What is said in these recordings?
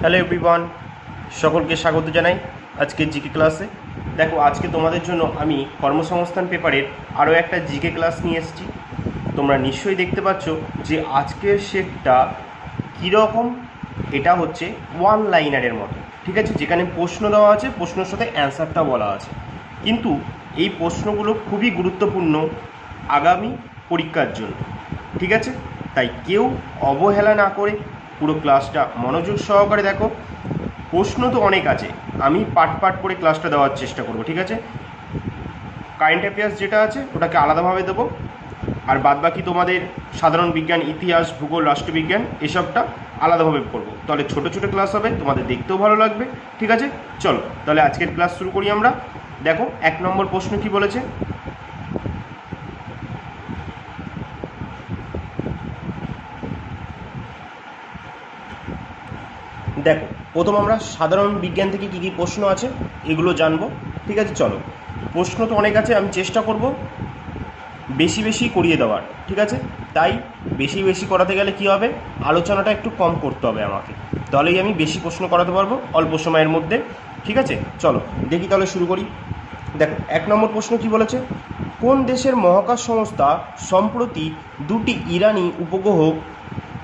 Hello everyone সকলকে স্বাগত জানাই আজকের জিকে ক্লাসে দেখো, আজকে তোমাদের জন্য আমি কর্মসংস্থান পেপারের আরও একটা জিকে ক্লাস নিয়ে এসেছি। তোমরা নিশ্চয়ই দেখতে পাচ্ছ যে আজকের শেপটা কীরকম, এটা হচ্ছে ওয়ান লাইনারের মতো। ঠিক আছে? যেখানে প্রশ্ন দেওয়া আছে, প্রশ্নের সাথে অ্যান্সারটা বলা আছে। কিন্তু এই প্রশ্নগুলো খুবই গুরুত্বপূর্ণ আগামী পরীক্ষার জন্য। ঠিক আছে? তাই কেউ অবহেলা না করে পুরো ক্লাসটা মনোযোগ সহকারে দেখো। প্রশ্ন তো অনেক আছে। আমি পাট পাট করে ক্লাসটা দেওয়ার চেষ্টা করব, ঠিক আছে? কারেন্ট অ্যাফেয়ার্স যেটা আছে, ওটাকে আলাদাভাবে দেবো। আর বাদবাকি তোমাদের সাধারণ বিজ্ঞান, ইতিহাস, ভূগোল, রাষ্ট্রবিজ্ঞান, এসবটা আলাদাভাবে করব। তাহলে ছোটো ছোটো ক্লাস হবে, তোমাদের দেখতেও ভালো লাগবে, ঠিক আছে? চলো, তাহলে আজকের ক্লাস শুরু করি আমরা। দেখো, এক নম্বর প্রশ্ন কি বলেছে? দেখো, প্রথম আমরা সাধারণ বিজ্ঞান থেকে কী কী প্রশ্ন আছে, এগুলো জানব, ঠিক আছে? চলো। প্রশ্ন তো অনেক আছে, আমি চেষ্টা করব বেশি বেশি করিয়ে দেওয়ার, ঠিক আছে? তাই বেশি বেশি করাতে গেলে কি হবে? আলোচনাটা একটু কম করতে হবে আমাকে। তাহলেই আমি বেশি প্রশ্ন করাতে পারব অল্প সময়ের মধ্যে, ঠিক আছে? চলো, দেখি তাহলে শুরু করি। দেখো, এক নম্বর প্রশ্ন কি বলেছে? কোন দেশের মহাকাশ সংস্থা সম্প্রতি দুটি ইরানি উপগ্রহ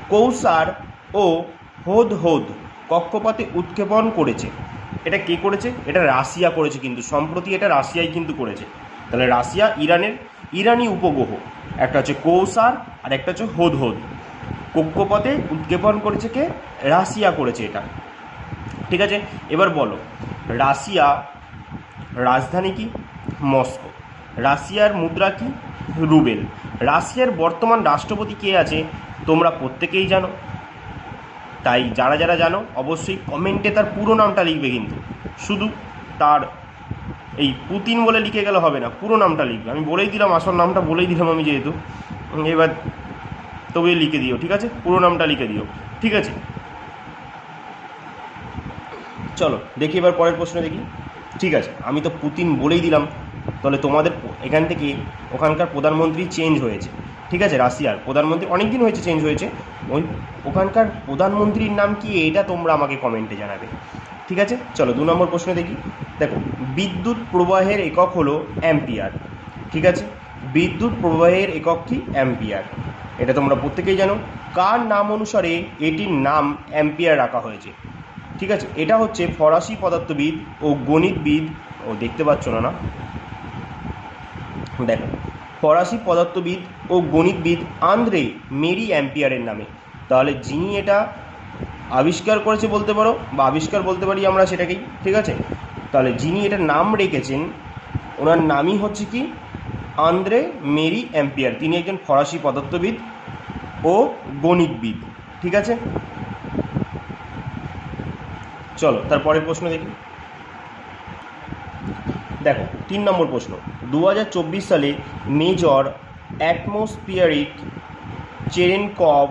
কৌসার ও হোদ হোদ কক্ষপথে উৎক্ষেপণ করেছে। এটা কে করেছে? এটা রাশিয়া করেছে কিন্তু, সম্প্রতি এটা রাশিয়াই কিন্তু করেছে। তাহলে রাশিয়া ইরানের ইরানি উপগ্রহ, একটা হচ্ছে কৌসার আর একটা হচ্ছে হোদ হোদ কক্ষপথে উৎক্ষেপণ করেছে কে? রাশিয়া করেছে এটা। ঠিক আছে? এবার বলো, রাশিয়া রাজধানী কি? মস্কো। রাশিয়ার মুদ্রা কি? রুবেল। রাশিয়ার বর্তমান রাষ্ট্রপতি কে আছে? তোমরা প্রত্যেকেই জানো। তাই যারা যারা জানো, অবশ্যই কমেন্টে তার পুরো নামটা লিখবে কিন্তু। শুধু তার এই পুতিন বলে লিখে গেলে হবে না, পুরো নামটা লিখবে। আমি বলেই দিলাম, আসল নামটা বলেই দিলাম আমি যেহেতু। এবার তবে লিখে দিও, ঠিক আছে? পুরো নামটা লিখে দিও, ঠিক আছে? চলো, দেখি এবার পরের প্রশ্ন দেখি। ঠিক আছে, আমি তো পুতিন বলেই দিলাম। তাহলে তোমাদের এখান থেকে ওখানকার প্রধানমন্ত্রী চেঞ্জ হয়েছে। ঠিক আছে, রাশিয়ার। প্রধানমন্ত্রী অনেক দিন হয়েছে চেঞ্জ হয়েছে। ওই ওখানকার প্রধানমন্ত্রীর নাম কি, এটা তোমরা আমাকে কমেন্টে জানাবে। ঠিক আছে? চলো, দু নম্বর প্রশ্ন দেখি। দেখো, বিদ্যুৎ প্রবাহের একক হলো অ্যাম্পিয়ার। ঠিক আছে? বিদ্যুৎ প্রবাহের একক কি? অ্যাম্পিয়ার। এটা তোমরা প্রত্যেকেই জানো। কার নাম অনুসারে এটির নাম অ্যাম্পিয়ার রাখা হয়েছে? ঠিক আছে? এটা হচ্ছে ফরাসি পদার্থবিদ ও গণিতবিদ। ও দেখতে পাচ্ছ না না? দেখো ফরাসি পদার্থবিদ ও গণিতবিদ আন্দ্রে মেরি অ্যাম্পিয়ারের নামে। তাহলে যিনি এটা আবিষ্কার করেছে বলতে পারো, বা আবিষ্কার বলতে পারি আমরা সেটাকেই, ঠিক আছে? তাহলে যিনি এটার নাম রেখেছেন, ওনার নামই হচ্ছে কি? Andre Marie Ampere. তিনি একজন ফরাসি পদার্থবিদ ও গণিতবিদ, ঠিক আছে? চলো, তারপরের প্রশ্ন দেখি। দেখো, তিন নম্বর প্রশ্ন। দু হাজার চব্বিশ সালে মেজর অ্যাটমসফিয়ারিক চেরেনকভ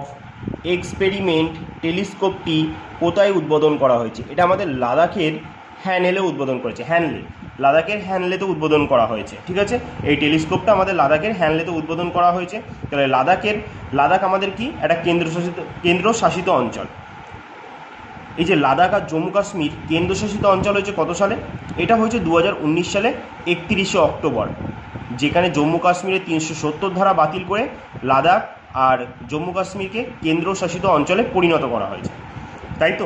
এক্সপেরিমেন্ট টেলিস্কোপটি কোথায় উদ্বোধন করা হয়েছে? এটা আমাদের লাদাখের হ্যানলে উদ্বোধন করেছে, হ্যানলে। লাদাখের হ্যানলেতে উদ্বোধন করা হয়েছে, ঠিক আছে? এই টেলিস্কোপটা আমাদের লাদাখের হ্যানলেতে উদ্বোধন করা হয়েছে। তাহলে লাদাখের, লাদাখ আমাদের কি? একটা কেন্দ্রশাসিত কেন্দ্রশাসিত অঞ্চল। এই যে লাদাখ আর জম্মু কাশ্মীর কেন্দ্রশাসিত অঞ্চল হয়েছে কত সালে? এটা হয়েছে দু হাজার উনিশ সালে একত্রিশে অক্টোবর, যেখানে জম্মু কাশ্মীরে তিনশো সত্তর ধারা বাতিল করে লাদাখ আর জম্মু কাশ্মীরকে কেন্দ্রশাসিত অঞ্চলে পরিণত করা হয়েছে। তাই তো?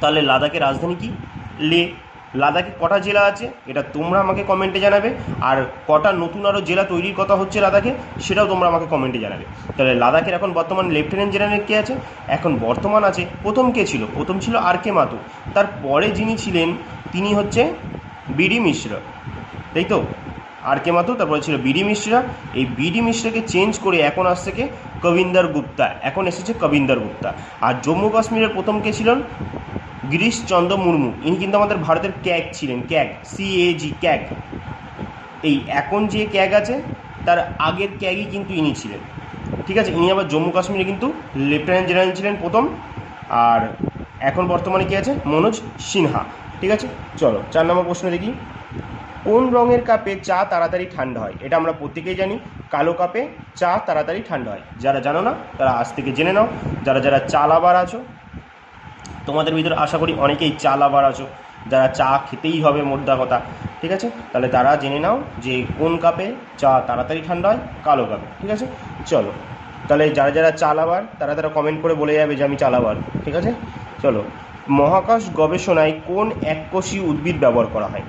তাহলে লাদাখের রাজধানী কি? লে লাদাখে কটা জেলা আছে, এটা তোমরা আমাকে কমেন্টে জানাবে। আর কটা নতুন আরও জেলা তৈরির কথা হচ্ছে লাদাখে, সেটাও তোমরা আমাকে কমেন্টে জানাবে। তাহলে লাদাখের এখন বর্তমান লেফটেন্যান্ট জেনারেল কে আছে? এখন বর্তমান আছে প্রথম কে ছিল? প্রথম ছিল আর কে মাতু। তারপরে যিনি ছিলেন, তিনি হচ্ছে বিডি মিশ্র। তাই তো? আর কে মাতু? তারপরে ছিল বিডি মিশ্রা। এই বিডি মিশ্রাকে চেঞ্জ করে এখন আসছে কে? কবিন্দর গুপ্তা। এখন এসেছে কবিন্দর গুপ্তা। আর জম্মু কাশ্মীরের প্রথম কে ছিলেন? গিরিশচন্দ্র মুর্মু। ইনি কিন্তু আমাদের ভারতের ক্যাগ ছিলেন। ক্যাগ। CAG CAG. এই এখন যে ক্যাগ আছে, তার আগের ক্যাগই কিন্তু ইনি ছিলেন। ঠিক আছে? ইনি আবার জম্মু কাশ্মীরে কিন্তু লেফটেন্যান্ট জেনারেল ছিলেন প্রথম। আর এখন বর্তমানে কে আছে? মনোজ সিনহা। ঠিক আছে? চলো, চার নম্বর প্রশ্ন দেখি। কোন রঙের কাপে চা তাড়াতাড়ি ঠান্ডা হয়? এটা আমরা প্রত্যেকেই জানি। কালো কাপে চা তাড়াতাড়ি ঠান্ডা হয়। যারা জানো না, তারা আজ থেকে জেনে নাও। যারা যারা চা লাভার আছো, তোমাদের ভিতরে আশা করি অনেকেই চা লাভার আছো। যারা চা খেতেই হবে, মোদ্দা কথা। ঠিক আছে? তাহলে তারা জেনে নাও যে কোন কাপে চা তাড়াতাড়ি ঠান্ডা হয়, কালো কাপে। ঠিক আছে? চলো। তাহলে যারা যারা চা লাভার, তারা তারা কমেন্ট করে বলে যাবে যে আমি চা লাভার। ঠিক আছে? চলো। মহাকাশ গবেষণায় কোন এককোষী উদ্ভিদ ব্যবহার করা হয়?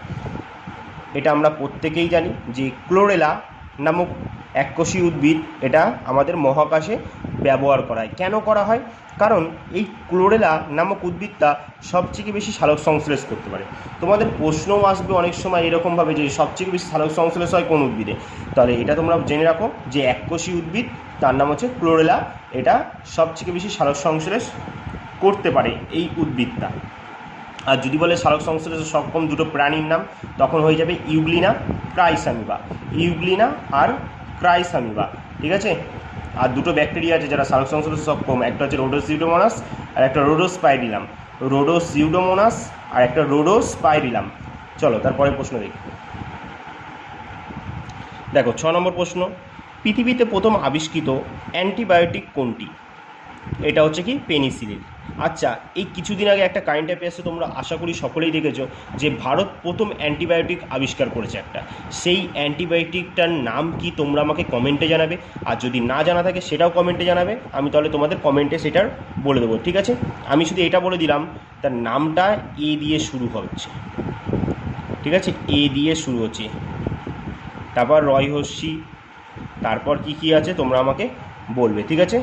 এটা আমরা প্রত্যেকেই জানি যে ক্লোরেলা নামক এককোষী উদ্ভিদ এটা আমাদের মহাকাশে ব্যবহার করা হয়। কেন করা হয়? কারণ এই ক্লোরেলা নামক উদ্ভিদটা সবথেকে বেশি সালোক সংশ্লেষ করতে পারে। তোমাদের প্রশ্নও আসবে অনেক সময় এরকমভাবে যে সবচেয়ে বেশি সালোক সংশ্লেষ হয় কোন উদ্ভিদে। তাহলে এটা তোমরা জেনে রাখো যে এককোষী উদ্ভিদ, তার নাম হচ্ছে ক্লোরেলা, এটা সবথেকে বেশি সালোক সংশ্লেষ করতে পারে এই উদ্ভিদটা। আর যদি বলে সালোক সংশ্লেষে সক্ষম দুটো প্রাণীর নাম, তখন হয়ে যাবে ইউগ্লিনা, ক্রাইসামিবা। ইউগ্লিনা আর ক্রাইসামিবা, ঠিক আছে? আর দুটো ব্যাকটেরিয়া আছে যারা সালোক সংশ্লেষে সক্ষম। একটা হচ্ছে রোডোস রোডোসিউডোমোনাস আর একটা রোডোস্পাইরিলাম। রোডোসিউডোমোনাস আর একটা রোডোস্পাইরিলাম। চলো তারপরে প্রশ্ন দেখি। দেখো, ছ নম্বর প্রশ্ন। পৃথিবীতে প্রথম আবিষ্কৃত অ্যান্টিবায়োটিক কোনটি? এটা হচ্ছে কি? পেনিসিলিন। আচ্ছা এই কিছুদিন আগে একটা কারেন্ট অ্যাফেয়ার্সে তোমরা আশা করি সকলেই দেখেছ যে ভারত প্রথম অ্যান্টিবায়োটিক আবিষ্কার করেছে একটা। সেই অ্যান্টিবায়োটিকটার নাম কি তোমরা আমাকে কমেন্টে জানাবে? আর যদি না জানা থাকে, সেটাও কমেন্টে জানাবে। আমি তাহলে তোমাদের কমেন্টে সেটার বলে দেবো, ঠিক আছে? আমি শুধু এটা বলে দিলাম, তার নামটা এ দিয়ে শুরু হচ্ছে। ঠিক আছে? এ দিয়ে শুরু হচ্ছে। তারপর রয় হস্যি তারপর কি কি আছে তোমরা আমাকে বলবে, ঠিক আছে?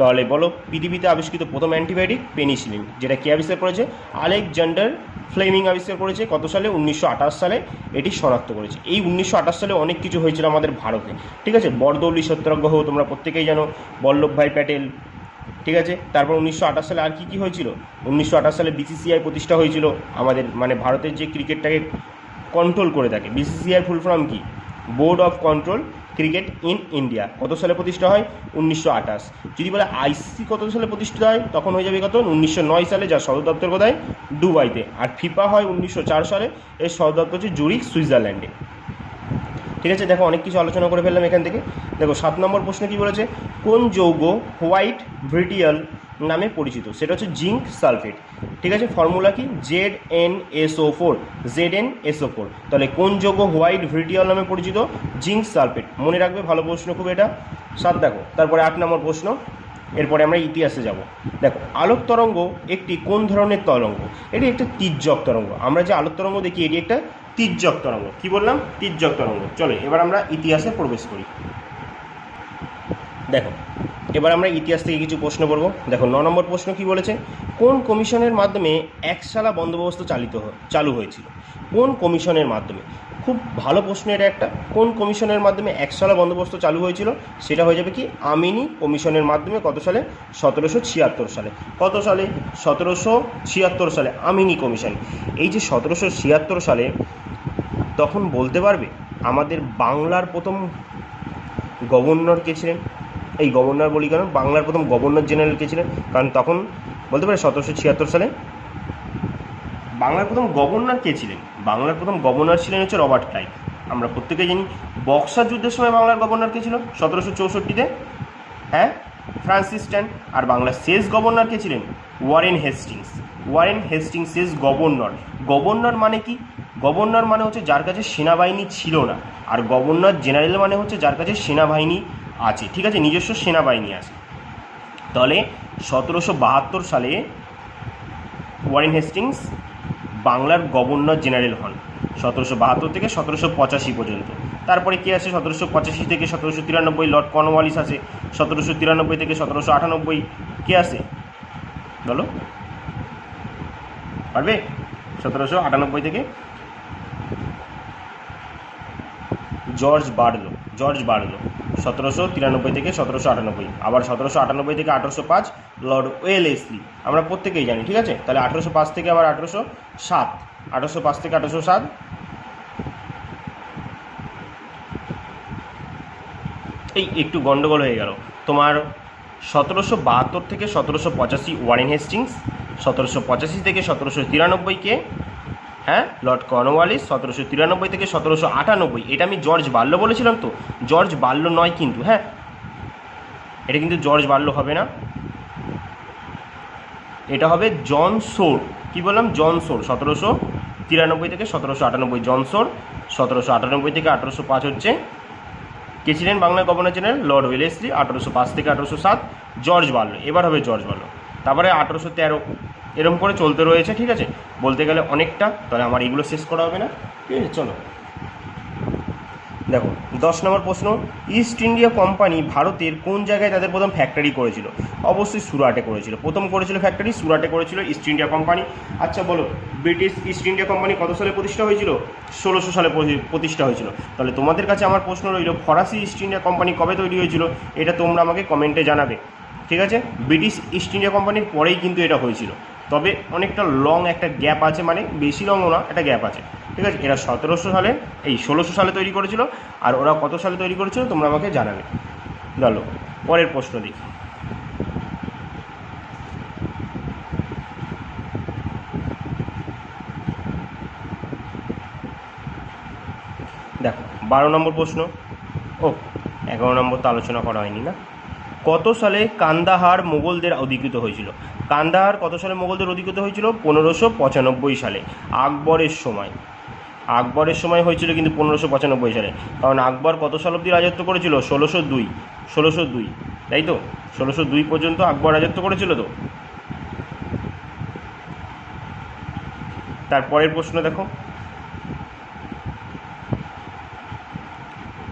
তাহলে বলো, পৃথিবীতে আবিষ্কৃত প্রথম অ্যান্টিবায়োটিক পেনিসিলিন, যেটা কে আবিষ্কার করেছে? আলেকজান্ডার ফ্লেমিং আবিষ্কার করেছে কত সালে? উনিশশো আঠাশ সালে। এটি শনাক্ত করেছে। এই উনিশশো আঠাশ সালে অনেক কিছু হয়েছিল আমাদের ভারতে। ঠিক আছে? বরদৌলি সত্যাগ্রহ তোমরা প্রত্যেকেই জানো বল্লভভাই প্যাটেল। ঠিক আছে? তারপর উনিশশো আঠাশ সালে আর কি কি হয়েছিল? উনিশশো আঠাশ সালে বিসিসিআই প্রতিষ্ঠা হয়েছিল। আমাদের মানে ভারতের যে ক্রিকেটটাকে কন্ট্রোল করে থাকে। বিসিসিআই ফুল ফর্ম কি? Board of control cricket in India. কত সালে প্রতিষ্ঠা হয়? উনিশশো আঠাশ। যদি বলে আইসিসি কত সালে প্রতিষ্ঠিত হয়, তখন হয়ে যাবে কত? উনিশশো নয় সালে, যার সদর দপ্তর কোথায়? দুবাইতে। আর ফিফা হয় উনিশশো চার সালে, এর সদর দপ্তর হচ্ছে জুরিক সুইজারল্যান্ডে। ঠিক আছে, দেখো অনেক কিছু আলোচনা করে ফেললাম এখান থেকে। দেখো, সাত নম্বর প্রশ্ন কি বলেছে? কোন যৌগ হোয়াইট ভ্রিটিয়াল নামে পরিচিত। সেটা হচ্ছে জিঙ্ক সালফেট। ঠিক আছে? ফর্মুলা কি? Z N S O four. Z N S O four. তাহলে কোন যৌগ হোয়াইট ভ্রিটিয়াল নামে পরিচিত? Zinc sulphate. মনে রাখবে, ভালো প্রশ্ন খুব এটা। সাত, দেখো। তারপরে আট নম্বর প্রশ্ন। এরপরে আমরা ইতিহাসে যাব। দেখো, আলোক তরঙ্গ একটি কোন ধরনের তরঙ্গ? এটি একটা তির্যক তরঙ্গ। আমরা যে আলোক তরঙ্গ দেখি, এটি একটা তির্যক তরঙ্গ। কি বললাম? তির্যক তরঙ্গ। চলো, এবার আমরা ইতিহাসে প্রবেশ করি। দেখো এবার আমরা ইতিহাস থেকে কিছু প্রশ্ন করব। দেখো, ন নম্বর প্রশ্ন কি বলেছে? কোন কমিশনের মাধ্যমে একশালা বন্দোবস্ত চালিত চালু হয়েছিল? কোন কমিশনের মাধ্যমে? খুব ভালো প্রশ্ন এটা একটা। কোন কমিশনের মাধ্যমে একশালা বন্দোবস্ত চালু হয়েছিল? সেটা হয়ে যাবে কি? আমিনি কমিশনের মাধ্যমে কত সালে? সতেরোশো ছিয়াত্তর সালে। কত সালে? সতেরোশো ছিয়াত্তর সালে আমিনি কমিশন। এই যে সতেরোশো ছিয়াত্তর সালে তখন বলতে পারবে? আমাদের বাংলার প্রথম গভর্নর কে ছিলেন? এই গভর্নর বলি কারণ বাংলার প্রথম গভর্নর জেনারেল কে ছিলেন? কারণ তখন বলতে পারে সতেরোশো ছিয়াত্তর সালে বাংলার প্রথম গভর্নর কে ছিলেন? বাংলার প্রথম গভর্নর ছিলেন হচ্ছে রবার্ট ক্লাইভ। আমরা প্রত্যেকে জানি বক্সার যুদ্ধের সময় বাংলার গভর্নর কে ছিল? সতেরোশো চৌষট্টিতে হ্যাঁ? ফ্রান্সিস স্ট্যান আর বাংলার শেষ গভর্নর কে ছিলেন? Warren Hastings. ওয়ারেন হেস্টিংস শেষ গভর্নর। গভর্নর মানে কি? গভর্নর মানে হচ্ছে যার কাছে সেনাবাহিনী ছিল না। আর গভর্নর জেনারেল মানে হচ্ছে যার কাছে সেনাবাহিনী আছে, ঠিক আছে? নিজস্ব সেনাবাহিনী আছে। তাহলে সতেরোশো বাহাত্তর সালে ওয়ারেন হেস্টিংস বাংলার গভর্নর জেনারেল হন, সতেরোশো বাহাত্তর থেকে সতেরোশো পঁচাশি পর্যন্ত। তারপরে কে আছে? সতেরোশো পঁচাশি থেকে সতেরোশো তিরানব্বই, লর্ড কর্নওয়ালিস আছে, সতেরোশো তিরানব্বই থেকে সতেরোশো আটানব্বই। কে আছে? বলো। পারবে? সতেরোশো আটানব্বই থেকে জর্জ বার্লো জর্জ বার্লো সতেরোশো তিরানব্বই থেকে সতেরোশো আটানব্বই, আবার সতেরোশো আটানব্বই থেকে আঠেরোশো পাঁচ লর্ড ওয়েলেসলি আমরা প্রত্যেকেই জানি, ঠিক আছে? তাহলে আঠেরোশো পাঁচ থেকে আবার আঠেরোশো সাত, আঠেরোশো পাঁচ থেকে আঠেরোশো সাত। এই একটু গন্ডগোল হয়ে গেল। তোমার সতেরোশো বাহাত্তর থেকে সতেরোশো পঁচাশি ওয়ারেন হেস্টিংস, সতেরোশো পঁচাশি থেকে সতেরোশো তিরানব্বইকে হ্যাঁ? লর্ড কর্নওয়ালিস সতেরোশো তিরানব্বই থেকে সতেরোশো আটানব্বই। এটা আমি জর্জ বাল্য বলেছিলাম তো। জর্জ বাল্য নয় কিন্তু হ্যাঁ? এটা কিন্তু জর্জ বাল্য হবে না। এটা হবে জন সোর। কী বললাম? জন সোর। সতেরোশো তিরানব্বই থেকে সতেরোশো আটানব্বই। জন সোর, সতেরোশো আটানব্বই থেকে আঠেরোশো পাঁচ হচ্ছে। কে ছিলেন বাংলার গভর্নর জেনারেল? লর্ড ওয়েলেসলি, আঠেরোশো পাঁচ থেকে আঠেরোশো সাত। জর্জ বার্লো এবার হবে জর্জ বার্লো তারপরে আঠেরোশো তেরো। এরকম করে চলতে রয়েছে, ঠিক আছে? বলতে গেলে অনেকটা, তাহলে আমার এগুলো শেষ করা হবে না। ঠিক আছে, চলো। দেখো, দশ নম্বর প্রশ্ন ইস্ট ইন্ডিয়া কোম্পানি ভারতের কোন জায়গায় তাদের প্রথম ফ্যাক্টরি করেছিল? অবশ্যই সুরাটে করেছিল। প্রথম করেছিল ফ্যাক্টরি সুরাটে করেছিল ইস্ট ইন্ডিয়া কোম্পানি আচ্ছা বলো ব্রিটিশ ইস্ট ইন্ডিয়া কোম্পানি কত সালে প্রতিষ্ঠা হয়েছিল? ষোলোশো সালে প্রতি- প্রতিষ্ঠা হয়েছিল। তাহলে তোমাদের কাছে আমার প্রশ্ন রইল, ফরাসি ইস্ট ইন্ডিয়া কোম্পানি কবে তৈরি হয়েছিল? এটা তোমরা আমাকে কমেন্টে জানাবে। ঠিক আছে? ব্রিটিশ ইস্ট ইন্ডিয়া কোম্পানির পরেই কিন্তু এটা হয়েছিল। তবে অনেকটা লং একটা গ্যাপ আছে মানে বেশি লংও না, একটা গ্যাপ আছে। ঠিক আছে? এরা সতেরোশো সালে, এই ষোলোশো সালে তৈরি করেছিল, আর ওরা কত সালে তৈরি করেছিল তোমরা আমাকে জানাবে। গেলো পরের প্রশ্ন দেখি। দেখো, বারো নম্বর প্রশ্ন। ও, এগারো নম্বর তো আলোচনা করা হয়নি না? কত সালে কান্দাহার মোগলদের অধিকৃত হয়েছিল? কান্দাহার কত সালে মোগলদের অধিকৃত হয়েছিল? পনেরোশো পঁচানব্বই সালে, আকবরের সময়। আকবরের সময় হয়েছিল কিন্তু পনেরোশো পঁচানব্বই সালে। কারণ আকবর কত সাল অব্দি রাজত্ব করেছিল? ষোলোশো দুই ষোলোশো দুই, তাই তো? ষোলোশো দুই পর্যন্ত আকবর রাজত্ব করেছিল তো? তারপরের প্রশ্ন দেখো।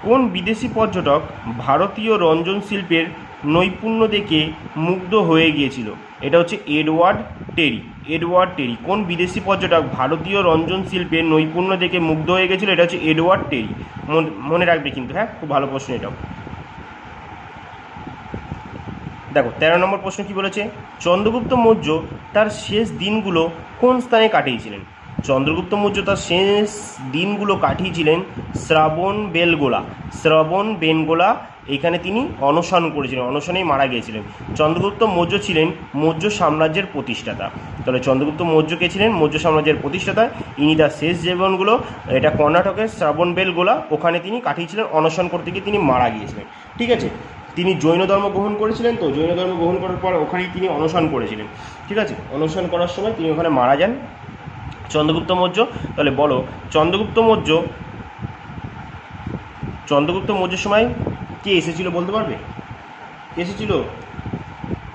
কোন বিদেশি পর্যটক ভারতীয় রঞ্জন শিল্পের নৈপুণ্য দেখে মুগ্ধ হয়ে গিয়েছিল। এটা হচ্ছে এডওয়ার্ড টেরি। এডওয়ার্ড টেরি। কোন বিদেশি পর্যটক ভারতীয় রঞ্জন শিল্পের নৈপুণ্য দেখে মুগ্ধ হয়ে গেছিল? এটা হচ্ছে এডওয়ার্ড টেরি। মন- রাখবে কিন্তু হ্যাঁ? খুব ভালো প্রশ্ন এটাও। দেখো, তেরো নম্বর প্রশ্ন কি বলেছে? চন্দ্রগুপ্ত মৌর্য তার শেষ দিনগুলো কোন স্থানে কাটিয়েছিলেন? চন্দ্রগুপ্ত মৌর্য তার শেষ দিনগুলো কাটিয়েছিলেন শ্রাবণ বেলগোলা, শ্রবণ বেনগোলা এখানে তিনি অনশন করেছিলেন, অনশনেই মারা গিয়েছিলেন। চন্দ্রগুপ্ত মৌর্য ছিলেন মৌর্য সাম্রাজ্যের প্রতিষ্ঠাতা। তাহলে চন্দ্রগুপ্ত মৌর্য কে ছিলেন? মৌর্য সাম্রাজ্যের প্রতিষ্ঠাতা। ইনি তার শেষ জীবনগুলো, এটা কর্ণাটকের শ্রাবণ বেলগোলা, ওখানে তিনি কাটিয়েছিলেন, অনশন করতে গিয়ে তিনি মারা গিয়েছিলেন। ঠিক আছে? তিনি জৈন ধর্ম গ্রহণ করেছিলেন তো? জৈন ধর্ম গ্রহণ করার পর ওখানেই তিনি অনশন করেছিলেন। ঠিক আছে? অনশন করার সময় তিনি ওখানে মারা যান। চন্দ্রগুপ্ত মৌর্য, তাহলে বলো, চন্দ্রগুপ্ত মৌর্য, চন্দ্রগুপ্ত মৌর্যের সময় কে এসেছিল বলতে পারবে? কে এসেছিল?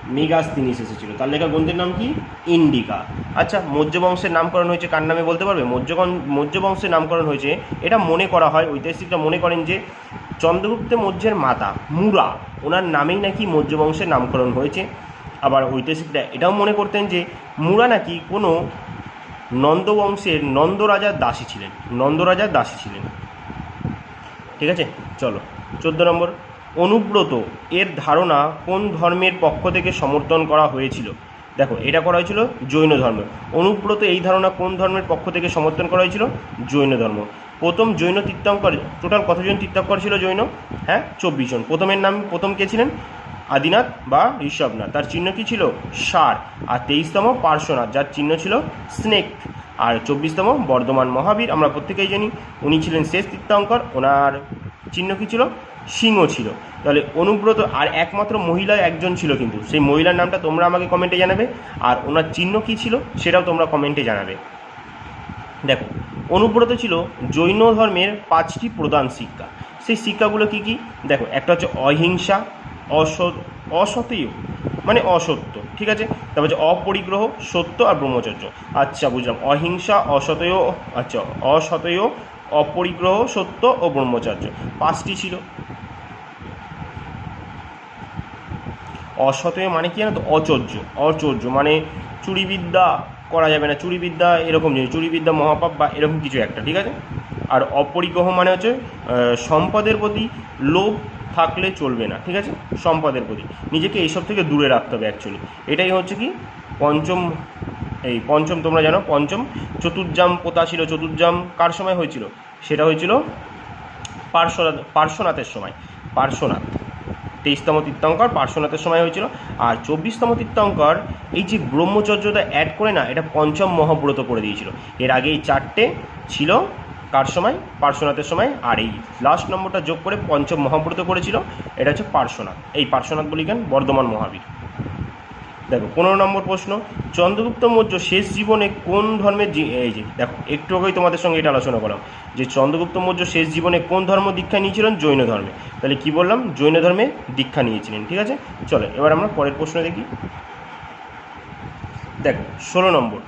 মেগাস তিনি এসেছিল। তার লেখা গ্রন্থের নাম কি? ইন্ডিকা। আচ্ছা মৌর্য বংশের নামকরণ হয়েছে কার নামে বলতে পারবে? মৌর্যগণ মৌর্য বংশের নামকরণ হয়েছে, এটা মনে করা হয় ঐতিহাসিকরা মনে করেন যে, চন্দ্রগুপ্ত মৌর্যের মাতা, মুরা, ওনার নামেই নাকি মৌর্য বংশের নামকরণ হয়েছে। আবার ঐতিহাসিকরা এটাও মনে করতেন যে, মুরা নাকি কোনো নন্দবংশের নন্দ রাজার দাসী ছিলেন। নন্দ রাজার দাসী ছিলেন। ঠিক আছে? চলো, চোদ্দ নম্বর। অনুব্রত, এর ধারণা কোন ধর্মের পক্ষ থেকে সমর্থন করা হয়েছিল? দেখো, এটা করা হয়েছিল জৈন ধর্ম। অনুব্রত, এই ধারণা কোন ধর্মের পক্ষ থেকে সমর্থন করা হয়েছিল? জৈন ধর্ম। প্রথম জৈন তীর্থঙ্কর টোটাল কতজন তীর্থঙ্কর ছিল জৈন? হ্যাঁ চব্বিশ জন। প্রথমের নাম, প্রথম কে ছিলেন? আদিনাথ বা ঋষভনাথ। তার চিহ্ন কি ছিল? সার আর তেইশতম পার্শ্বনাথ, যার চিহ্ন ছিল স্নেক। আর চব্বিশতম বর্ধমান মহাবীর, আমরা প্রত্যেকেই জানি। উনি ছিলেন শেষ তীর্থঙ্কর। ওনার চিহ্ন কি ছিল? সিংহ ছিল। তাহলে অনুব্রত আর একমাত্র মহিলা একজন ছিল কিন্তু। সেই মহিলার নামটা তোমরা আমাকে কমেন্টে জানাবে। আর ওনার চিহ্ন কি ছিল? সেটাও তোমরা কমেন্টে জানাবে। দেখো, অনুব্রত ছিল জৈন ধর্মের পাঁচটি প্রধান শিক্ষা। সেই শিক্ষাগুলো কি কি? দেখো, একটা হচ্ছে অহিংসা অসৎ, অসতেয় মানে অসত্য, ঠিক আছে? তারপর হচ্ছে অপরিগ্রহ, সত্য আর ব্রহ্মচর্য। আচ্ছা বুঝলাম। অহিংসা, অসতয় আচ্ছা অসতয়, অপরিগ্রহ, সত্য ও ব্রহ্মচর্য। পাঁচটি ছিল। অসতয় মানে কি জানো তো? অচর্য অচর্য মানে চুরিবিদ্যা করা যাবে না। চুরিবিদ্যা এরকম জিনিস, চুরিবিদ্যা, মহাপাপ বা এরকম কিছু একটা, ঠিক আছে? আর অপরিগ্রহ মানে হচ্ছে সম্পদের প্রতি লোভ থাকলে চলবে না, ঠিক আছে? সম্পদের প্রতি। নিজেকে এইসব থেকে দূরে রাখতে হবে অ্যাকচুয়ালি এটাই হচ্ছে কি? পঞ্চম, এই পঞ্চম, তোমরা জানো, পঞ্চম চতুর্জাম পোতা ছিল চতুর্জাম কার সময় হয়েছিল? সেটা হয়েছিল পার্শ্বনাথ পার্শ্বনাথের সময়, পার্শ্বনাথ। তেইশতম তীর্থঙ্কর পার্শ্বনাথের সময় হয়েছিল। আর চব্বিশতম তীর্থঙ্কর, এই যে ব্রহ্মচর্যটা অ্যাড করে না, এটা পঞ্চম মহাব্রত করে দিয়েছিল। এর আগে এই চারটে ছিল কার সময়? পার্শ্বনাথের সময়। আর এই লাস্ট নম্বরটা যোগ করে পঞ্চম মহাব্রত করেছিল, এটা হচ্ছে পার্শ্বনাথ। এই পার্শ্বনাথ বলি কেন? বর্ধমান মহাবীর। দেখো, পনেরো নম্বর প্রশ্ন, চন্দ্রগুপ্ত মৌর্য শেষ জীবনে কোন ধর্মের এই যে, দেখো, একটু আগেই তোমাদের সঙ্গে এটা আলোচনা করলাম, যে চন্দ্রগুপ্ত মৌর্য শেষ জীবনে কোন ধর্ম দীক্ষা নিয়েছিলেন? জৈন ধর্মে। তাহলে কি বললাম? জৈন ধর্মে দীক্ষা নিয়েছিলেন, ঠিক আছে? চলো, এবার আমরা পরের প্রশ্ন দেখি। দেখো, ষোলো নম্বর।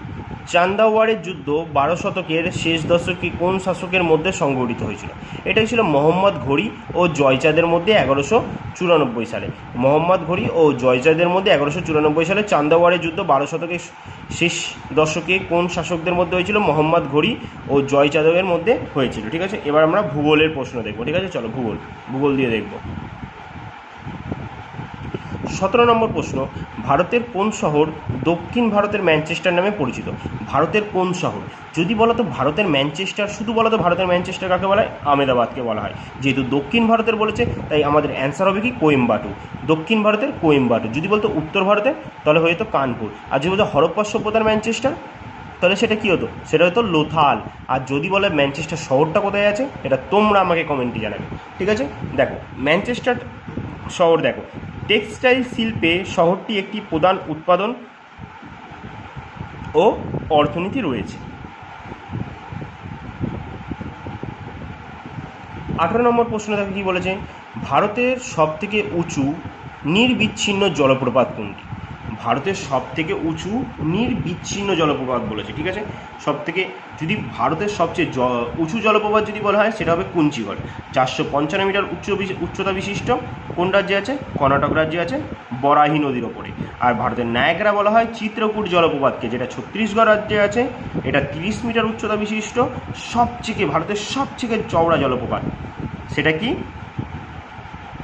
চান্দাওয়ারের যুদ্ধ বারো শতকের শেষ দশকে কোন শাসকের মধ্যে সংঘটিত হয়েছিল? এটাই ছিল মোহাম্মদ ঘড়ি ও জয়চাঁদের মধ্যে এগারোশো চুরানব্বই সালে। মোহাম্মদ ঘড়ি ও জয়চাঁদের মধ্যে এগারোশো চুরানব্বই সালে চান্দাওয়ারের যুদ্ধ বারো শতকের শেষ দশকে কোন শাসকদের মধ্যে হয়েছিল? মোহাম্মদ ঘড়ি ও জয়চাঁদের মধ্যে হয়েছিল, ঠিক আছে? এবার আমরা ভূগোলের প্রশ্ন দেখব, ঠিক আছে? চলো ভূগোল ভূগোল দিয়ে দেখব। সতেরো নম্বর প্রশ্ন, ভারতের কোন শহর দক্ষিণ ভারতের ম্যানচেস্টার নামে পরিচিত? ভারতের কোন শহর? যদি বলো তো ভারতের ম্যানচেস্টার, শুধু বলো তো ভারতের ম্যানচেস্টার কাকে বলা হয়? আমেদাবাদকে বলা হয়। যেহেতু দক্ষিণ ভারতের বলেছে, তাই আমাদের অ্যান্সার হবে কি? কোয়েম্বাটু দক্ষিণ ভারতের কোয়েম্বাটু যদি বলতো উত্তর ভারতের, তাহলে হয়ে যেত কানপুর। আর যদি বলতো হরপ্পা সভ্যতার ম্যানচেস্টার, তাহলে সেটা কী হতো? সেটা হতো লোথাল। আর যদি বলে ম্যানচেস্টার শহরটা কোথায় আছে এটা তোমরা আমাকে কমেন্টে জানাবে। ঠিক আছে? দেখো, ম্যানচেস্টার শহর দেখো। টেক্সটাইল শিল্পে শহরটি একটি প্রধান উৎপাদন ও অর্থনীতি রয়েছে। আঠারো নম্বর প্রশ্ন দেখো কী বলেছে, ভারতের সবথেকে উঁচু নির্বিচ্ছিন্ন জলপ্রপাত কোনটি? ভারতের সবথেকে উঁচু নির্বিচ্ছিন্ন জলপ্রপাত বলেছে, ঠিক আছে? সবথেকে, যদি ভারতের সবচেয়ে জ, উঁচু জলপ্রপাত যদি বলা হয়, সেটা হবে কুঞ্চিগড়। চারশো পঞ্চান্ন মিটার উচ্চ উচ্চতা বিশিষ্ট কোন রাজ্যে আছে? কর্ণাটক রাজ্যে আছে, বরাহি নদীর ওপরে। আর ভারতের নায়করা বলা হয় চিত্রকূট জলপ্রপাতকে, যেটা ছত্তিশগড় রাজ্যে আছে, এটা তিরিশ মিটার উচ্চতা বিশিষ্ট, সবথেকে, ভারতের সবথেকে চওড়া জলপ্রপাত। সেটা কি?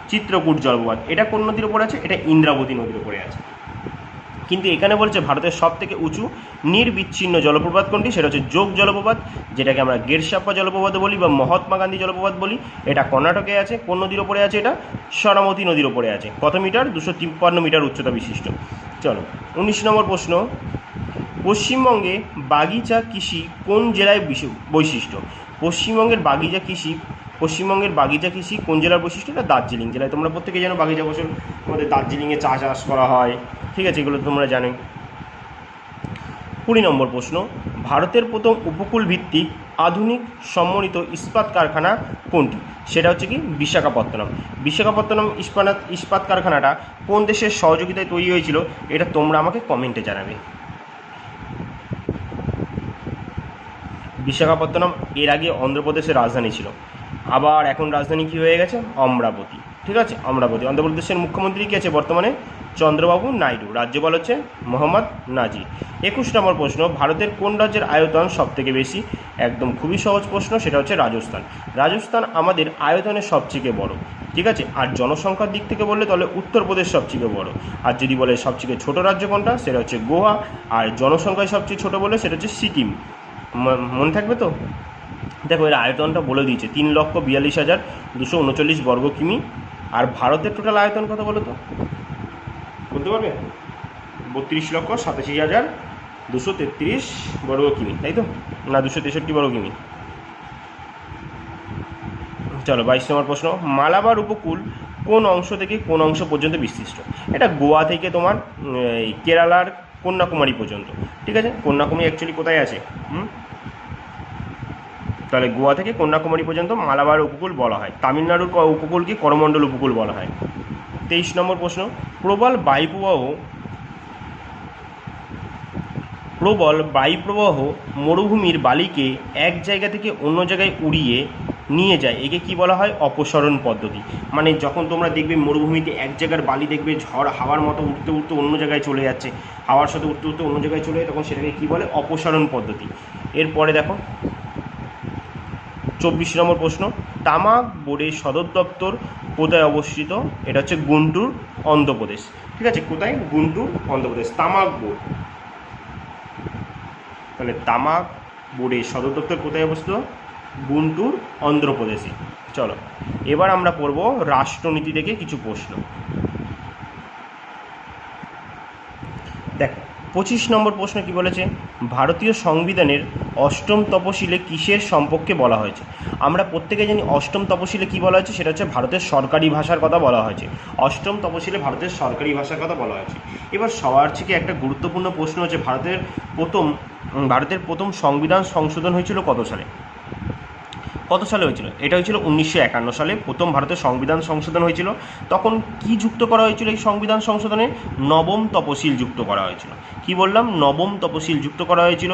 চিত্রকূট জলপ্রপাত। এটা কোন নদীর ওপর আছে? এটা ইন্দ্রাবতী নদীর ওপরে আছে। কিন্তু এখানে বলছে ভারতের সব থেকে উঁচু নির্বিচ্ছিন্ন জলপ্রপাত কোনটি? সেটা হচ্ছে যোগ জলপ্রপাত, যেটাকে আমরা গেরসাপ্পা জলপ্রপাত বলি বা মহাত্মা গান্ধী জলপ্রপাত বলি। এটা কর্ণাটকে আছে, কোন নদীর ওপরে আছে এটা? সরামতি নদীর ওপরে আছে। কত মিটার? দুশো তিপ্পান্ন মিটার উচ্চতা বিশিষ্ট। চলো, উনিশ নম্বর প্রশ্ন। পশ্চিমবঙ্গে বাগিচা কৃষি কোন জেলায় বিশ- বৈশিষ্ট্য? পশ্চিমবঙ্গের বাগিচা কৃষি পশ্চিমবঙ্গের বাগিচা কৃষি কোন জেলার বৈশিষ্ট্য? এটা দার্জিলিং জেলায়। তোমরা প্রত্যেকে জানো, বাগিচা ফসল আমাদের দার্জিলিংয়ে চা চাষ করা হয়। ঠিক আছে, এগুলো তোমরা জানো। কুড়ি নম্বর প্রশ্ন, ভারতের প্রথম উপকূল ভিত্তিক আধুনিক সম্মানিত ইস্পাত কারখানা কোনটি? সেটা হচ্ছে কি, বিশাখাপত্তনম। বিশাখাপত্তনম ইস্পাত ইস্পাত কারখানাটা কোন দেশের সহযোগিতায় তৈরি হয়েছিল, এটা তোমরা আমাকে কমেন্টে জানাবে। বিশাখাপত্তনম এর আগে অন্ধ্রপ্রদেশের রাজধানী ছিল। আবার এখন রাজধানী কী হয়ে গেছে? অমরাবতী। ঠিক আছে? অমরাবতী। অন্ধ্রপ্রদেশের মুখ্যমন্ত্রী কী আছে বর্তমানে? চন্দ্রবাবু নাইডু। রাজ্যপাল হচ্ছে মোহাম্মদ নাজির। একুশ নম্বর প্রশ্ন, ভারতের কোন রাজ্যের আয়তন সবথেকে বেশি? একদম খুবই সহজ প্রশ্ন, সেটা হচ্ছে রাজস্থান। রাজস্থান আমাদের আয়তনে সবথেকে বড়। ঠিক আছে? আর জনসংখ্যার দিক থেকে বললে তাহলে উত্তরপ্রদেশ সবথেকে বড়। আর যদি বলে সবথেকে ছোট রাজ্য কোনটা? সেটা হচ্ছে গোয়া। আর জনসংখ্যায় সবচেয়ে ছোট বলে সেটা হচ্ছে সিকিম। মনে থাকবে তো? দেখো, এর আয়তনটা বলে দিয়েছে, তিন লক্ষ বিয়াল্লিশ হাজার দুশো উনচল্লিশ বর্গ কিমি। আর ভারতের টোটাল আয়তন কত বলো তো? বলতে পারবে? বত্রিশ লক্ষ সাতাশি হাজার দুশো তেত্রিশ বর্গ কিমি, তাই তো? না, দুশো তেষট্টি বর্গ কিমি। চলো, বাইশ নম্বর প্রশ্ন, মালাবার উপকূল কোন অংশ থেকে কোন অংশ পর্যন্ত বিস্তৃত এটা গোয়া থেকে তোমার কেরালার কন্যাকুমারী পর্যন্ত। ঠিক আছে? কন্যাকুমারী অ্যাকচুয়ালি কোথায় আছে? হুম? তাহলে গোয়া থেকে কন্যাকুমারী পর্যন্ত মালাবার উপকূল বলা হয়। তামিলনাড়ুর উপকূলকে করমণ্ডল উপকূল বলা হয়। তেইশ নম্বর প্রশ্ন, প্রবল বায়ুপ্রবাহ প্রবল বায়ুপ্রবাহ মরুভূমির বালিকে এক জায়গা থেকে অন্য জায়গায় উড়িয়ে নিয়ে যায়। একে কি বলা হয়? অপসরণ পদ্ধতি। মানে যখন তোমরা দেখবে মরুভূমিতে এক জায়গার বালি দেখবে ঝড় হাওয়ার মতো উঠতে উঠতে অন্য জায়গায় চলে যাচ্ছে। হাওয়ার সাথে উঠতে উঠতে অন্য জায়গায় চলে যায়, তখন সেটাকে কি বলে? অপসরণ পদ্ধতি। এরপরে দেখো চব্বিশ নম্বর প্রশ্ন, তামাক বোর্ডের সদর দপ্তর কোথায় অবস্থিত? এটা হচ্ছে গুন্টুর অন্ধ্রপ্রদেশ। ঠিক আছে, কোথায়? গুন্টুর অন্ধ্রপ্রদেশ। তামাক বোর্ড। তাহলে তামাক বোর্ডের সদর দপ্তর কোথায় অবস্থিত? গুন্টুর অন্ধ্রপ্রদেশে। চলো, এবার আমরা পড়ব রাষ্ট্রনীতি থেকে কিছু প্রশ্ন। দেখ পঁচিশ নম্বর প্রশ্ন কি বলেছে? ভারতীয় সংবিধানের অষ্টম তপশিলে কিসের সম্পর্কে বলা হয়েছে? আমরা প্রত্যেকে জানি অষ্টম তপশিলে কি বলা হয়েছে? সেটা হচ্ছে ভারতের সরকারি ভাষার কথা বলা হয়েছে। অষ্টম তপশিলে ভারতের সরকারি ভাষার কথা বলা হয়েছে। এবার সবার থেকে একটা গুরুত্বপূর্ণ প্রশ্ন হচ্ছে, ভারতের প্রথম ভারতের প্রথম সংবিধান সংশোধন হয়েছিল কত সালে? কত সালে হয়েছিল? এটা হয়েছিল উনিশশো একান্ন সালে। প্রথম ভারতের সংবিধান সংশোধন হয়েছিল। তখন কি যুক্ত করা হয়েছিল এই সংবিধান সংশোধনে? নবম তপশিল যুক্ত করা হয়েছিল। কি বললাম? নবম তপশিল যুক্ত করা হয়েছিল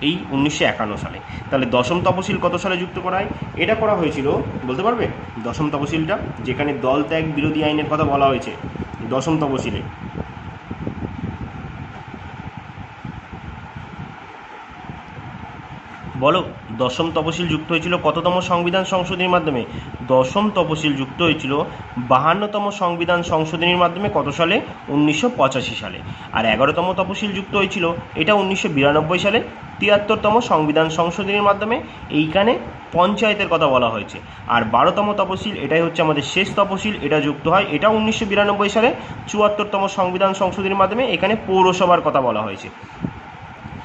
এই উনিশশো একান্ন সালে। তাহলে দশম তপশিল কত সালে যুক্ত করা হয়? এটা করা হয়েছিল, বলতে পারবে? দশম তপশিলটা, যেখানে দল ত্যাগ বিরোধী আইনের কথা বলা হয়েছে। দশম তপশিলে। বলো, দশম তপশিল যুক্ত হয়েছিল কততম সংবিধান সংশোধনীর মাধ্যমে? দশম তপশিল যুক্ত হয়েছিল বাহান্নতম সংবিধান সংশোধনীর মাধ্যমে কত সালে? উনিশশো পঁচাশি সালে। আর এগারোতম তপশিল যুক্ত হয়েছিল, এটা উনিশশো বিরানব্বই সালে। তিয়াত্তরতম সংবিধান সংশোধনীর মাধ্যমে এইখানে পঞ্চায়েতের কথা বলা হয়েছে। আর বারোতম তপশিল, এটাই হচ্ছে আমাদের শেষ তপশিল, এটা যুক্ত হয় এটা উনিশশো বিরানব্বই সালে। চুয়াত্তরতম সংবিধান সংশোধনীর মাধ্যমে এখানে পৌরসভার কথা বলা হয়েছে।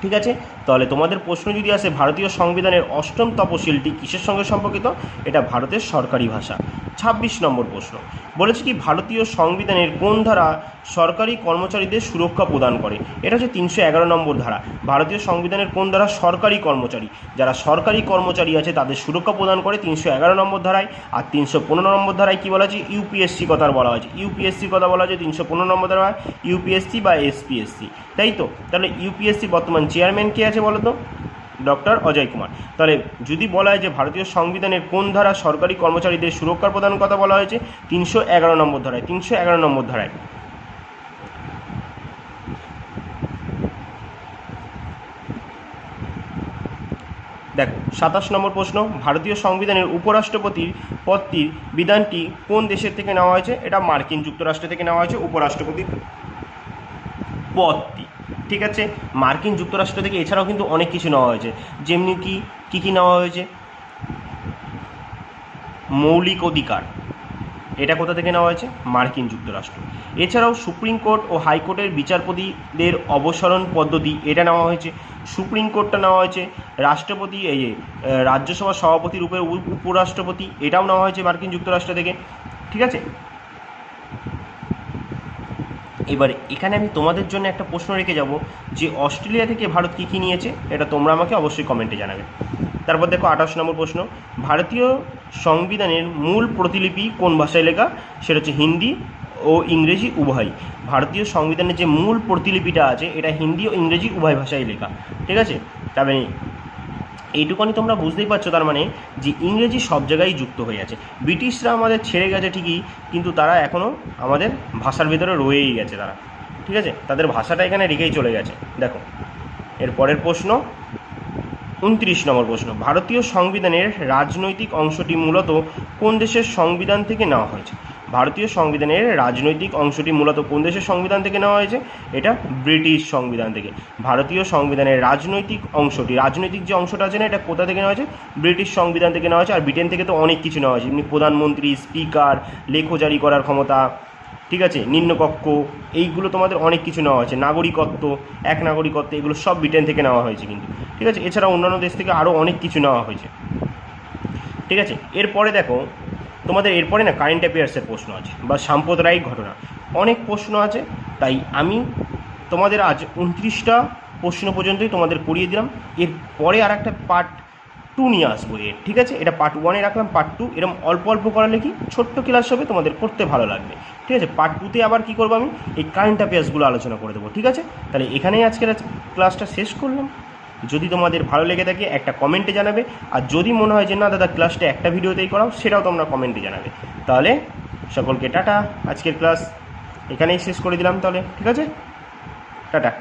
ঠিক আছে? তাহলে তোমাদের প্রশ্ন যদি আসে, ভারতীয় সংবিধানের অষ্টম তপশিলটি কিসের সঙ্গে সম্পর্কিত? এটা ভারতের সরকারি ভাষা। ছাব্বিশ নম্বর প্রশ্ন। বলেছে কি, ভারতীয় সংবিধানের কোন ধারা সরকারি কর্মচারীদের সুরক্ষা প্রদান করে? এটা হচ্ছে তিনশো এগারো নম্বর ধারা। ভারতীয় সংবিধানের কোন ধারা সরকারি কর্মচারী? যারা সরকারি কর্মচারী আছে, তাদের সুরক্ষা প্রদান করে তিনশো এগারো নম্বর ধারায়। আর তিনশো পনেরো নম্বর ধারায় কী বলা হয়েছে? ইউপিএসসি কথা বলা হয়েছে। ইউপিএসসি কথা বলা হয়েছে তিনশো পনেরো নম্বর ধারায়। ইউপিএসসি বা এসপিএসসি। তাই তো? তাহলে ইউপিএসসি বর্তমান চেয়ারম্যান কে আছে বলো তো ডক্টর অজয় কুমার। তাহলে যদি বলা হয় যে ভারতীয় সংবিধানের কোন ধারা সরকারি কর্মচারীদের সুরক্ষা প্রদান কথা বলা হয়েছে? তিনশো এগারো নম্বর ধারায়। তিনশো এগারো নম্বর ধারায়। দেখো, সাতাশ নম্বর প্রশ্ন, ভারতীয় সংবিধানের উপরাষ্ট্রপতির পদটির বিধানটি কোন দেশের থেকে নেওয়া হয়েছে? এটা মার্কিন যুক্তরাষ্ট্র থেকে নেওয়া হয়েছে উপরাষ্ট্রপতির পদটি। ঠিক আছে মার্কিন যুক্তরাষ্ট্র থেকে এছাড়াও কিন্তু অনেক কিছু নেওয়া হয়েছে। যেমনি কি কী কী নেওয়া হয়েছে? মৌলিক অধিকার। এটা কোথা থেকে নেওয়া হয়েছে? মার্কিন যুক্তরাষ্ট্র। এছাড়াও সুপ্রিম কোর্ট ও হাইকোর্টের বিচারপতিদের অবসরণ পদ্ধতি এটা নেওয়া হয়েছে। সুপ্রিম কোর্টটা নেওয়া হয়েছে রাষ্ট্রপতি এই যে, রাজ্যসভার সভাপতি রূপে উপ- উপরাষ্ট্রপতি এটাও নেওয়া হয়েছে মার্কিন যুক্তরাষ্ট্র থেকে। ঠিক আছে? এবার এখানে আমি তোমাদের জন্য একটা প্রশ্ন রেখে যাব যে অস্ট্রেলিয়া থেকে ভারত কী কী নিয়েছে, এটা তোমরা আমাকে অবশ্যই কমেন্টে জানাবে। তারপর দেখো আঠাশ নম্বর প্রশ্ন, ভারতীয় সংবিধানের মূল প্রতিলিপি কোন ভাষায় লেখা? সেটা হচ্ছে হিন্দি ও ইংরেজি উভয় ভারতীয় সংবিধানের যে মূল প্রতিলিপিটা আছে, এটা হিন্দি ও ইংরেজি উভয় ভাষায় লেখা। ঠিক আছে? তবে এইটুকুনি তোমরা বুঝতেই পারছ তার মানে যে ইংরেজি সব জায়গায় যুক্ত হয়ে আছে। ব্রিটিশরা আমাদের ছেড়ে গেছে ঠিকই, কিন্তু তারা এখনও আমাদের ভাষার ভেতরে রয়েই গেছে তারা। ঠিক আছে? তাদের ভাষাটা এখানে রেখেই চলে গেছে। দেখো, এর পরের প্রশ্ন, উনত্রিশ নম্বর প্রশ্ন। ভারতীয় সংবিধানের রাজনৈতিক অংশটি মূলত কোন দেশের সংবিধান থেকে নেওয়া হয়েছে? ভারতীয় সংবিধানের রাজনৈতিক অংশটি মূলত কোন দেশের সংবিধান থেকে নেওয়া হয়েছে? এটা ব্রিটিশ সংবিধান থেকে। ভারতীয় সংবিধানের রাজনৈতিক অংশটি, রাজনৈতিক যে অংশটা আছে না, এটা কোথা থেকে নেওয়া হয়েছে? ব্রিটিশ সংবিধান থেকে নেওয়া হয়েছে, আর ব্রিটেন থেকে তো অনেক কিছু নেওয়া হয়েছে। এমনি প্রধানমন্ত্রী, স্পিকার লেখ জারি করার ক্ষমতা, ঠিক আছে? নিম্নকক্ষ, এইগুলো তোমাদের অনেক কিছু নেওয়া হয়েছে। নাগরিকত্ব, এক নাগরিকত্ব, এগুলো সব ব্রিটেন থেকে নেওয়া হয়েছে কিন্তু। ঠিক আছে? এছাড়া অন্যান্য দেশ থেকে আরও অনেক কিছু নেওয়া হয়েছে। ঠিক আছে? এরপরে দেখো তোমাদের এরপরে না কারেন্ট অ্যাফেয়ার্সের প্রশ্ন আছে বা সাম্প্রদায়িক ঘটনা। অনেক প্রশ্ন আছে, তাই আমি তোমাদের আজ উনত্রিশটা প্রশ্ন পর্যন্তই তোমাদের করিয়ে দিলাম। এরপরে আর একটা পার্ট টু নিয়ে আসব এর, ঠিক আছে? এটা পার্ট ওয়ানে রাখলাম পার্ট টু এরকম অল্প অল্প করালে কি ছোট্ট ক্লাস হবে, তোমাদের করতে ভালো লাগবে, ঠিক আছে? পার্ট টুতে আবার কি করব আমি? এই কারেন্ট অ্যাফেয়ার্সগুলো আলোচনা করে দেবো, ঠিক আছে? তাহলে এখানেই আজকের আজ- ক্লাসটা শেষ করলাম। যদি তোমাদের ভালো লেগে থাকে, একটা কমেন্টে জানাবে। আর যদি মনে হয় যে, না, দাদা ক্লাসটা একটা ভিডিওতেই করাও, সেটাও তোমরা কমেন্টে জানাবে। তাহলে সকলকে টাটা। আজকের ক্লাস এখানেই শেষ করে দিলাম তাহলে, ঠিক আছে? টাটা।